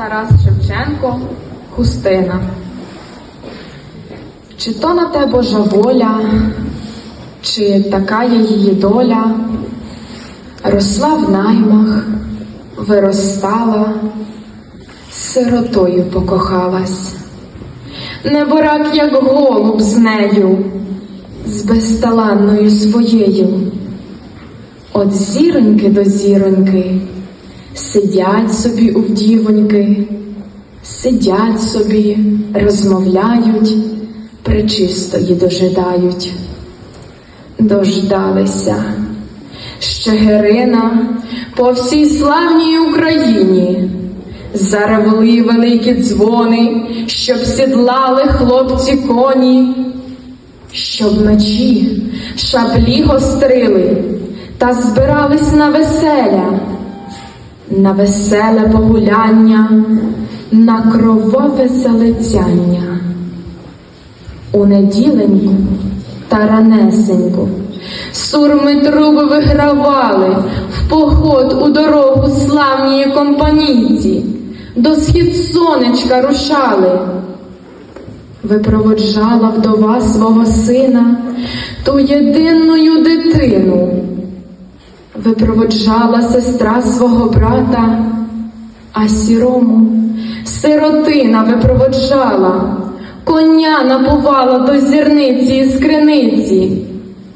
Тарас Шевченко, Хустина. Чи то на те Божа воля, чи така є її доля, росла в наймах, виростала, сиротою покохалась, неборак, як голуб з нею, з безталанною своєю. От зіроньки до зіроньки, сидять собі у вдівоньки, сидять собі, розмовляють, пречистої дожидають. Дождалися. Щегирина по всій славній Україні заревли великі дзвони, щоб сідлали хлопці коні, щоб вночі шаблі гострили та збирались на веселя, на веселе погуляння, на кроваве залицяння. У неділеньку та ранесеньку сурми труби вигравали в поход у дорогу славнії компанійці, до схід сонечка рушали. Випроводжала вдова свого сина, ту єдиною дитину, випроводжала сестра свого брата, а сірому сиротина випроводжала, коня набувала до зірниці і скриниці,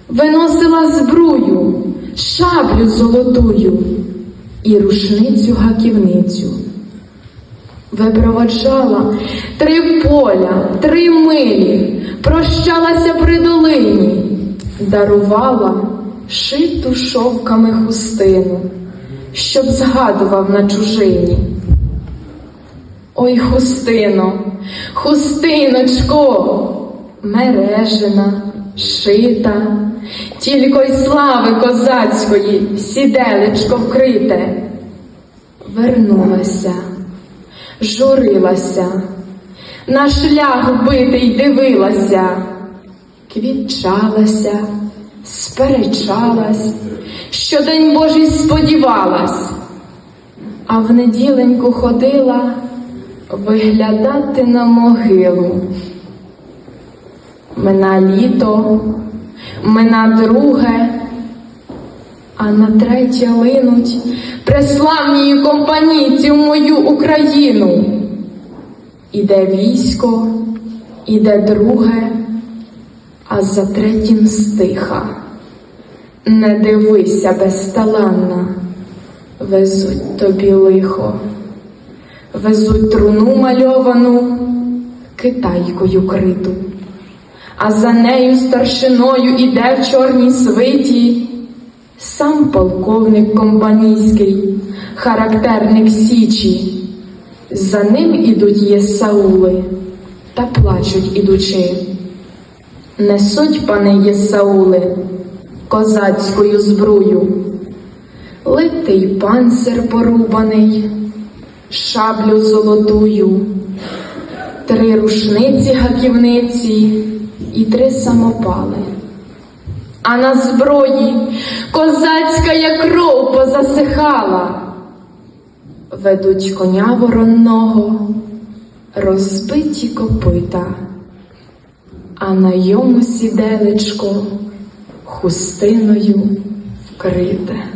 виносила збрую, шаблю золотую і рушницю гаківницю. Випроводжала три поля, три милі, прощалася при долині, дарувала шиту шовками хустину, щоб згадував на чужині. Ой, хустино, хустиночко, мережина, шита, тільки й слави козацької сіделечко вкрите, вернулася журилася, на шлях битий дивилася, квітчалася, сперечалась, що день Божий сподівалась, а в неділеньку ходила виглядати на могилу. Мина літо, мина друге, а на третє линуть преславнії компанійці в мою Україну. Іде військо, іде друге, а за третім стиха. Не дивися безталанна, везуть тобі лихо, везуть труну мальовану, китайкою криту, а за нею старшиною іде в чорній свиті сам полковник компанійський, характерник Січі. За ним ідуть Єсаули та плачуть ідучи. Несуть, пане Єсаули, козацькою збрую, литий панцир порубаний, шаблю золотую, три рушниці гаківниці і три самопали. А на зброї козацька як кров позасихала. Ведуть коня воронного, розбиті копита, а на йому сіделечко хустиною вкрите.